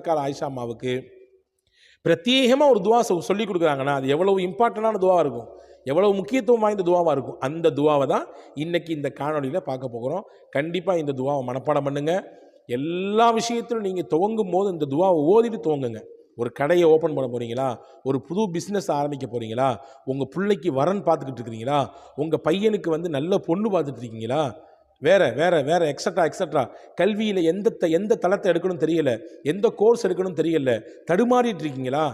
கால ஆயிஷா அம்மாவுக்கு பிரத்யேகமாக ஒரு துவா சொல்லி கொடுக்குறாங்கன்னா அது எவ்வளவு இம்பார்ட்டண்டான துவாவாக இருக்கும். எவ்வளவு முக்கியத்துவம் வாய்ந்த துவாவாக இருக்கும். அந்த துவாவை தான் இன்றைக்கி இந்த காணொளியில் பார்க்க போகிறோம். கண்டிப்பாக இந்த துவாவை மனப்பாடம் பண்ணுங்கள் எல்லா விஷயத்திலும் நீங்கள் துவங்கும் போது இந்த துவாவை ஓதிட்டு துவங்குங்க. ஒரு கடையை ஓப்பன் பண்ண போகிறீங்களா ஒரு புது பிஸ்னஸ் ஆரம்பிக்க போகிறீங்களா உங்கள் பிள்ளைக்கு வரன் பார்த்துக்கிட்டு இருக்கிறீங்களா? உங்கள் பையனுக்கு வந்து நல்ல பொண்ணு பார்த்துட்டு இருக்கீங்களா? வேற வேற வேற எக்ஸட்ரா எக்ஸட்ரா கல்வியில் எந்த த- எந்த தளத்தை எடுக்கணும் தெரியல. எந்த கோர்ஸ் எடுக்கணும் தெரியல. தடுமாறிட்டு இருக்கீங்களா?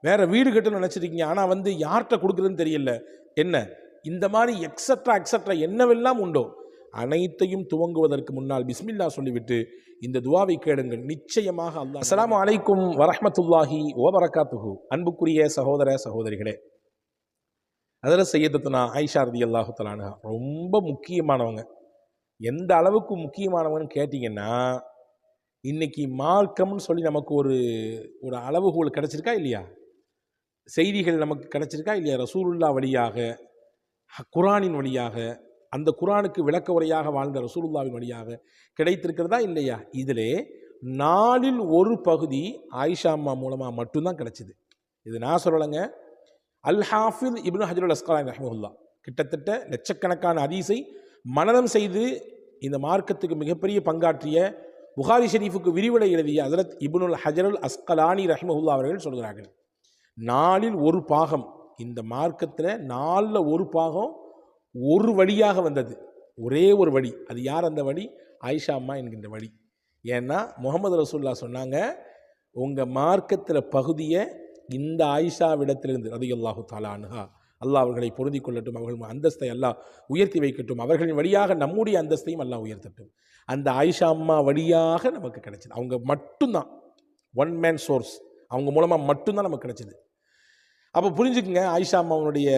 வேற வீடு கட்டணும்னு நினச்சிருக்கீங்க. ஆனால் வந்து யார்கிட்ட கொடுக்குறதுன்னு தெரியல. என்ன? இந்த மாதிரி எக்ஸட்ரா எக்ஸட்ரா என்னவெல்லாம் உண்டோ? அனைத்தையும் துவங்குவதற்கு முன்னால் பிஸ்மில்லா சொல்லிவிட்டு இந்த துவாவை கேளுங்கள். நிச்சயமாக அல்லாஹ் அஸ்லாம் அலைக்கும் வரஹமத்துல்லாஹி ஓபரகாத்துஹு அன்புக்குரிய சகோதர சகோதரிகளே அதில் செய்யத்துனா ஆயிஷா ரதி அல்லாஹு தலானுகா ரொம்ப முக்கியமானவங்க. எந்த அளவுக்கு முக்கியமானவங்கன்னு கேட்டிங்கன்னா இன்னைக்கு மார்க்கம்னு சொல்லி நமக்கு ஒரு ஒரு அளவுகோல் கிடச்சிருக்கா இல்லையா? செய்திகள் நமக்கு கிடச்சிருக்கா இல்லையா? ரசூலுல்லா வழியாக குரானின் வழியாக அந்த குரானுக்கு விளக்க உரையாக வாழ்ந்த ரசூலுல்லாவின் வழியாக கிடைத்திருக்கிறதா இல்லையா? இதிலே நாளில் ஒரு பகுதி ஆயிஷா அம்மா மூலமாக மட்டும்தான் கிடைச்சிது. இது நான் சொல்லலைங்க. அல் ஹாஃபித் இப்னு ஹஜருல் அஸ்கலான் ரஹமுல்லா கிட்டத்தட்ட லட்சக்கணக்கான அதிசை மனதம் செய்து இந்த மார்க்கத்துக்கு மிகப்பெரிய பங்காற்றிய புகாரி ஷெரீஃபுக்கு விரிவுரை எழுதிய ஹஜரத் இபுனுல் ஹஜருல் அஸ்கலானி ரஹ்மஹுல்லா அவர்கள் சொல்கிறார்கள் நாளில் ஒரு பாகம் இந்த மார்க்கத்தில் நாலில் ஒரு பாகம் ஒரு வழியாக வந்தது. ஒரே ஒரு வழி. அது யார் அந்த வழி? ஆயிஷா அம்மா என்கின்ற வழி. ஏன்னா முகமது ரசூல்லா சொன்னாங்க உங்கள் மார்க்கத்தில் பகுதியை இந்த ஆயிஷாவிடத்திலிருந்து ரதி அல்லாஹு தாலா அல்லாஹ் அவர்களை பொருந்தி கொள்ளட்டும் அவர்கள் அந்தஸ்தை அல்லாஹ் உயர்த்தி வைக்கட்டும். அவர்களின் வழியாக நம்முடைய அந்தஸ்தையும் அல்லாஹ் உயர்த்தட்டும். அந்த ஆயிஷா அம்மா வழியாக நமக்கு கிடைச்சது. அவங்க மட்டும்தான். ஒன் மேன் சோர்ஸ் அவங்க மூலமாக மட்டும்தான் நமக்கு கிடைச்சது. அப்போ புரிஞ்சுக்குங்க ஆயிஷா அம்மாவுடைய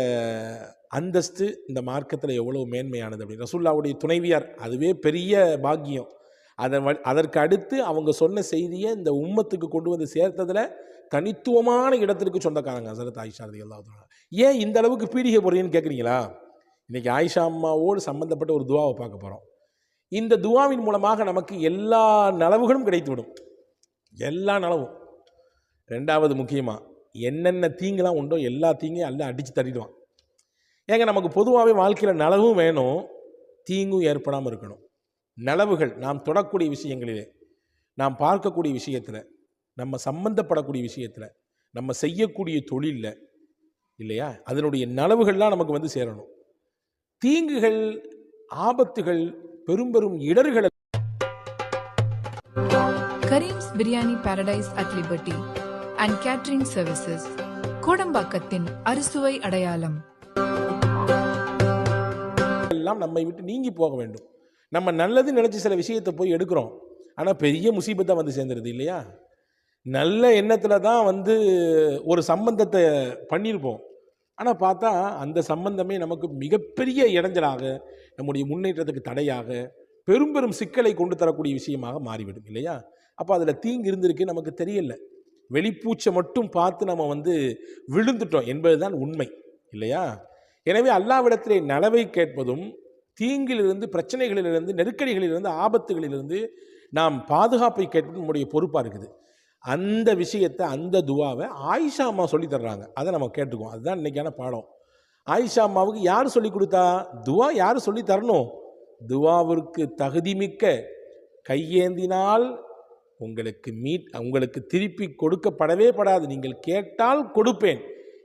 அந்தஸ்து இந்த மார்க்கத்தில் எவ்வளோ மேன்மையானது அப்படின்னு. ரசூல்லாவுடைய துணைவியார் அதுவே பெரிய பாக்கியம். அதன் வ- அதற்கு அடுத்து அவங்க சொன்ன செய்தியை இந்த உம்மத்துக்கு கொண்டு வந்து சேர்த்ததில் தனித்துவமான இடத்திற்கு சொந்தக்காரங்க ஹசரத் ஆயிஷா ரதி அல்லாஹ் ஏன் இந்த அளவுக்கு பீடிகை போடுறீங்கன்னு கேட்குறீங்களா இன்றைக்கி ஆயிஷா அம்மாவோடு சம்பந்தப்பட்ட ஒரு துவாவை பார்க்க போகிறோம் இந்த துவாவின் மூலமாக நமக்கு எல்லா நலவுகளும் கிடைத்துவிடும். எல்லா நலவும். ரெண்டாவது முக்கியமாக என்னென்ன தீங்குலாம் உண்டோ எல்லா தீங்கையும் எல்லாம் அடித்து தட்டிடுவான். ஏங்க நமக்கு பொதுவாகவே வாழ்க்கையில் நலவும் வேணும் தீங்கும் ஏற்படாமல் இருக்கணும். நலவுகள் நாம் தொடக்கூடிய விஷயங்களிலே நாம் பார்க்கக்கூடிய விஷயத்தில் நம்ம சம்பந்தப்படக்கூடிய விஷயத்தில் நம்ம செய்யக்கூடிய தொழிலில் இல்லையா? அதனுடைய நலவுகள்லாம் நமக்கு வந்து சேரணும். தீங்குகள் ஆபத்துகள் பெரும் பெரும் இடர்கள் Karim's biryani Paradise at Liberty and catering services கோடம்பாக்கத்தின் அறுசுவை அடையாளம். எல்லாம் நம்மை விட்டு நீங்கி போக வேண்டும். நம்ம நல்லது நினச்சி சில விஷயத்தை போய் எடுக்கிறோம். ஆனால் பெரிய முசீபத்தாக வந்து சேர்ந்துருது இல்லையா? நல்ல எண்ணத்தில் தான் வந்து ஒரு சம்பந்தத்தை பண்ணியிருப்போம். ஆனால் பார்த்தா அந்த சம்பந்தமே நமக்கு மிகப்பெரிய இடைஞ்சலாக நம்முடைய முன்னேற்றத்துக்கு தடையாக பெரும் பெரும் சிக்கலை கொண்டு தரக்கூடிய விஷயமாக மாறிவிடும் இல்லையா? அப்போ அதில் தீங்கு இருந்திருக்கு நமக்கு தெரியல. வெளிப்பூச்சை மட்டும் பார்த்து நம்ம வந்து விழுந்துட்டோம் என்பதுதான் உண்மை இல்லையா? எனவே அல்லாவிடத்திலே நலவை கேட்பதும் தீங்கிலிருந்து பிரச்சனைகளிலிருந்து நெருக்கடிகளிலிருந்து ஆபத்துகளிலிருந்து நாம் பாதுகாப்பை கேட்பது நம்முடைய பொறுப்பாக இருக்குது. அந்த விஷயத்தை அந்த துவாவை ஆயிஷா அம்மா சொல்லி தர்றாங்க. அதை நம்ம கேட்டுக்குவோம். அதுதான் இன்னைக்கான பாடம். ஆயிஷா அம்மாவுக்கு யார் சொல்லி கொடுத்தா? துவா யார் சொல்லி தரணும்? துவாவிற்கு தகுதிமிக்க கையேந்தினால் உங்களுக்கு மீட் உங்களுக்கு திருப்பி கொடுக்கப்படவே படாது. நீங்கள் கேட்டால் கொடுப்பேன்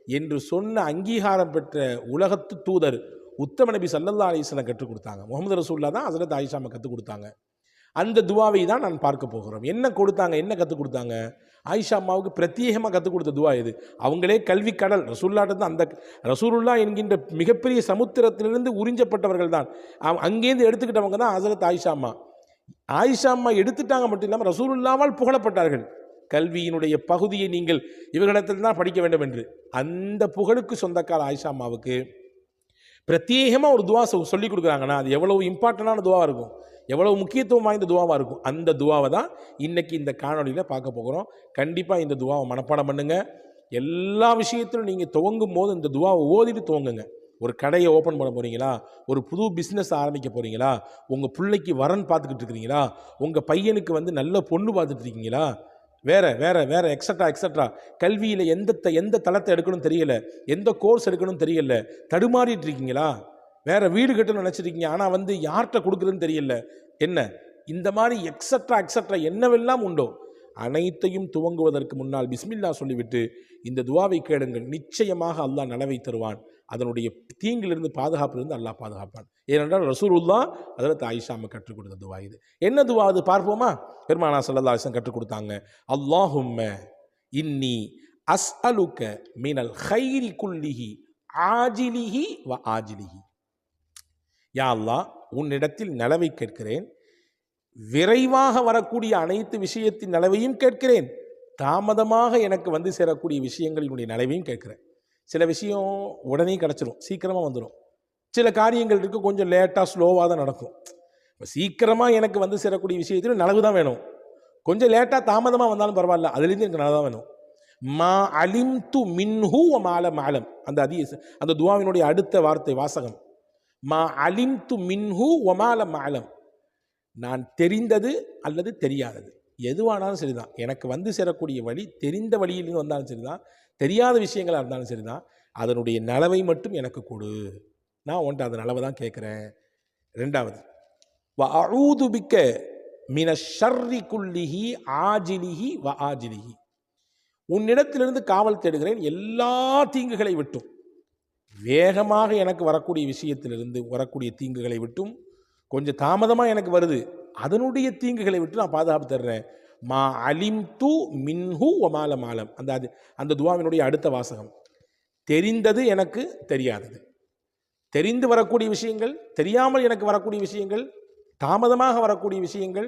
என்று சொன்ன அங்கீகாரம் பெற்ற உலகத்து தூதர் உத்தம நபி சல்லல்லா அலிஸ்லாம் கற்றுக் கொடுத்தாங்க. முகமது ரசூல்லா தான் ஹசரத் ஆயிஷாமை கற்றுக் கொடுத்தாங்க. அந்த துவாவை தான் நான் பார்க்க போகிறோம். என்ன கொடுத்தாங்க என்ன கற்றுக் கொடுத்தாங்க? ஆயிஷா அம்மாவுக்கு பிரத்யேகமாக கற்றுக் கொடுத்த துவா இது அவங்களே கல்வி கடல் ரசூல்லாட்ட தான் அந்த ரசூலுல்லா என்கின்ற மிகப்பெரிய சமுத்திரத்திலிருந்து உறிஞ்சப்பட்டவர்கள் தான். அங்கேருந்து எடுத்துக்கிட்டவங்க தான் ஹசரத் ஆயிஷா அம்மா. ஆயிஷா அம்மா எடுத்துட்டாங்க மட்டும் இல்லாமல் ரசூலுல்லாவால் புகழப்பட்டார்கள். கல்வியினுடைய பகுதியை நீங்கள் இவர்களிடத்தில் தான் படிக்க வேண்டும் என்று. அந்த புகழுக்கு சொந்தக்கார ஆயிஷா அம்மாவுக்கு பிரத்யேகமாக ஒரு துவா சொல்லி கொடுக்குறாங்கன்னா அது எவ்வளவு இம்பார்ட்டண்டான துவாக இருக்கும். எவ்வளவு முக்கியத்துவம் வாய்ந்த துவாவாக இருக்கும். அந்த துவாவை தான் இன்றைக்கி இந்த காணொளியில் பார்க்க போகிறோம். கண்டிப்பாக இந்த துவாவை மனப்பாடம் பண்ணுங்கள் எல்லா விஷயத்திலும் நீங்கள் துவங்கும் போது இந்த துவாவை ஓதிட்டு துவங்குங்க. ஒரு கடையை ஓப்பன் பண்ண போகிறீங்களா ஒரு புது பிஸ்னஸ் ஆரம்பிக்க போகிறீங்களா உங்கள் பிள்ளைக்கு வரன் பார்த்துக்கிட்டு இருக்கிறீங்களா? உங்கள் பையனுக்கு வந்து நல்ல பொண்ணு பார்த்துட்டு இருக்கீங்களா? வேற வேற வேற எக்ஸட்ரா எக்ஸட்ரா கல்வியில் எந்த த- எந்த தளத்தை எடுக்கணும் தெரியல. எந்த கோர்ஸ் எடுக்கணும் தெரியல. தடுமாறிட்டு இருக்கீங்களா? வேற வீடு கட்டணும்னு நினச்சிருக்கீங்க. ஆனால் வந்து யார்கிட்ட கொடுக்குறதுன்னு தெரியல. என்ன? இந்த மாதிரி எக்ஸட்ரா எக்ஸட்ரா என்னவெல்லாம் உண்டோ? அனைத்தையும் துவங்குவதற்கு முன்னால் பிஸ்மில்லா சொல்லிவிட்டு இந்த துவாவை கேளுங்கள். நிச்சயமாக அல்லாஹ் நலவை தருவான். அதனுடைய தீங்கிலிருந்து பாதுகாப்பிலிருந்து அல்லாஹ் பாதுகாப்பான். ஏனென்றால் ரசூலுல்லா அதில் தாயிஷாம கற்றுக் கொடுத்த துவா இது. என்ன துவா அது? பார்ப்போமா? பெருமானா சல்லா அலிஸ்லாம் கற்றுக் கொடுத்தாங்க. அல்லாஹும்ம இன்னி அஸ் அலுக்க மினல் ஹைரி குல்லிஹி ஆஜிலிஹி வ ஆஜிலிஹி. யா அல்லாஹ் உன்னிடத்தில் நலவை கேட்கிறேன். விரைவாக வரக்கூடிய அனைத்து விஷயத்தின் நலவையும் கேட்கிறேன். தாமதமாக எனக்கு வந்து சேரக்கூடிய விஷயங்களினுடைய நலவையும் கேட்கிறேன். சில விஷயம் உடனே கிடச்சிரும் சீக்கிரமாக வந்துடும் சில காரியங்கள் இருக்குது கொஞ்சம் லேட்டாக ஸ்லோவாக தான் நடக்கும். இப்போ சீக்கிரமாக எனக்கு வந்து சேரக்கூடிய விஷயத்தில் நலவு தான் வேணும். கொஞ்சம் லேட்டாக தாமதமாக வந்தாலும் பரவாயில்ல அதுலேருந்து எனக்கு நலவு தான் வேணும். மா அலிம் து மின்ஹூ மாலம் மாலம். அந்த அதி அந்த துவாவினுடைய அடுத்த வார்த்தை வாசகம். மா அலிம் து மின்ஹூ ஒமால மாலம். நான் தெரிந்தது அல்லது தெரியாதது. எதுவானாலும் சரிதான். எனக்கு வந்து சேரக்கூடிய வழி தெரிந்த வழியிலிருந்து வந்தாலும் சரிதான். தெரியாத விஷயங்களாக இருந்தாலும் சரிதான். அதனுடைய நலவை மட்டும் எனக்கு கொடு. நான் உன்ட்ட அந்த நலவை தான் கேட்குறேன். ரெண்டாவது வ அழுதுபிக்க மின ஷர்ரி குல்லிஹி ஆஜிலிஹி வ ஆஜிலிஹி. உன்னிடத்திலிருந்து காவல் தேடுகிறேன். எல்லா தீங்குகளை விட்டும். வேகமாக எனக்கு வரக்கூடிய விஷயத்திலிருந்து வரக்கூடிய தீங்குகளை விட்டும். கொஞ்சம் தாமதமாக எனக்கு வருது. அதனுடைய தீங்குகளை விட்டு நான் பாதுகாப்பு தர்றேன். மா அலிம் தூ மின்ஹு ஒமால மாலம். அந்த அது அந்த துவாவினுடைய அடுத்த வாசகம். தெரிந்தது எனக்கு தெரியாதது. தெரிந்து வரக்கூடிய விஷயங்கள் தெரியாமல் எனக்கு வரக்கூடிய விஷயங்கள் தாமதமாக வரக்கூடிய விஷயங்கள்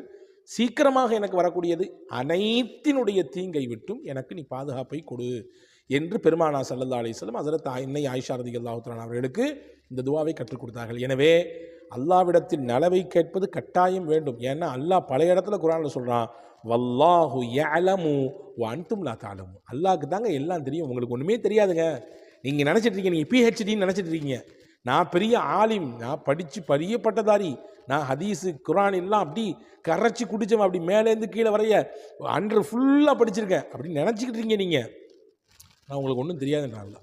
சீக்கிரமாக எனக்கு வரக்கூடியது அனைத்தினுடைய தீங்கை விட்டும் எனக்கு நீ பாதுகாப்பை கொடு என்று பெருமானா சல்லல்லா அலிஸ்லம் ஹசரத் என்னை ஆயிஷா ரதி அல்லாஹுத்ரான் அவர்களுக்கு இந்த துவாவை கற்றுக் கொடுத்தார்கள். எனவே அல்லாவிடத்தில் நலவை கேட்பது கட்டாயம் வேண்டும். ஏன்னா அல்லாஹ் பழைய இடத்துல குரானில் சொல்கிறான் வல்லாஹு ஏலமு அன்தும் லா தாலமு அல்லாவுக்கு தாங்க எல்லாம் தெரியும். உங்களுக்கு ஒன்றுமே தெரியாதுங்க. நீங்கள் நினச்சிட்டு இருக்கீங்க. நீங்கள் பிஹெச்டின்னு நினச்சிட்டு இருக்கீங்க. நான் பெரிய ஆலிம். நான் படித்து பெரிய பட்டதாரி நான் ஹதீஸு குரான் எல்லாம் அப்படி கரைச்சி குடித்தவன் அப்படி மேலேருந்து கீழே வரைய அன்று ஃபுல்லாக படிச்சிருக்கேன். அப்படின்னு நினச்சிக்கிட்டு இருக்கீங்க நீங்கள் நான் உங்களுக்கு ஒன்றும் தெரியாதுன்றான்ல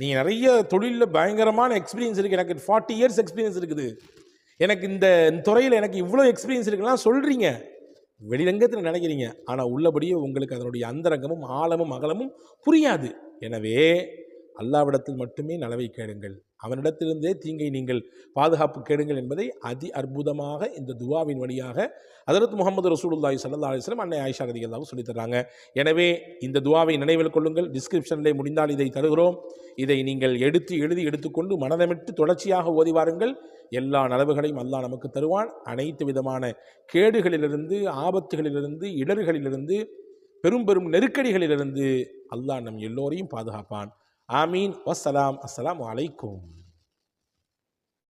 நீங்கள் நிறைய தொழிலில் பயங்கரமான எக்ஸ்பீரியன்ஸ் இருக்குது எனக்கு ஃபார்ட்டி இயர்ஸ் எக்ஸ்பீரியன்ஸ் இருக்குது. எனக்கு இந்த துறையில் எனக்கு இவ்வளோ எக்ஸ்பீரியன்ஸ் இருக்குலாம் சொல்கிறீங்க வெளிரங்கத்தில் நினைக்கிறீங்க. ஆனால் உள்ளபடியே உங்களுக்கு அதனுடைய அந்தரங்கமும் ஆழமும் அகலமும் புரியாது. எனவே அல்லாவிடத்தில் மட்டுமே நலவை கேளுங்கள். அவனிடத்திலிருந்தே தீங்கை நீங்கள் பாதுகாப்பு கேளுங்கள் என்பதை அதி அற்புதமாக இந்த துவாவின் வழியாக அதரத் முகமது ரசூலுல்லாஹி சல்லா அலிஸ்லம் அன்னை ஆயிஷா ரதியல்லாஹு சொல்லித் தர்றாங்க. எனவே இந்த துவாவை நினைவில் கொள்ளுங்கள். டிஸ்கிரிப்ஷனிலே முடிந்தால் இதை தருகிறோம். இதை நீங்கள் எடுத்து எழுதி எடுத்துக்கொண்டு மனதமிட்டு தொடர்ச்சியாக ஓதி வாருங்கள். எல்லா நலவுகளையும் அல்லாஹ் நமக்கு தருவான். அனைத்து விதமான கேடுகளிலிருந்து ஆபத்துகளிலிருந்து இடர்களிலிருந்து பெரும் பெரும் நெருக்கடிகளிலிருந்து அல்லாஹ் நம் எல்லோரையும் பாதுகாப்பான். آمين. والسلام. السلام عليكم.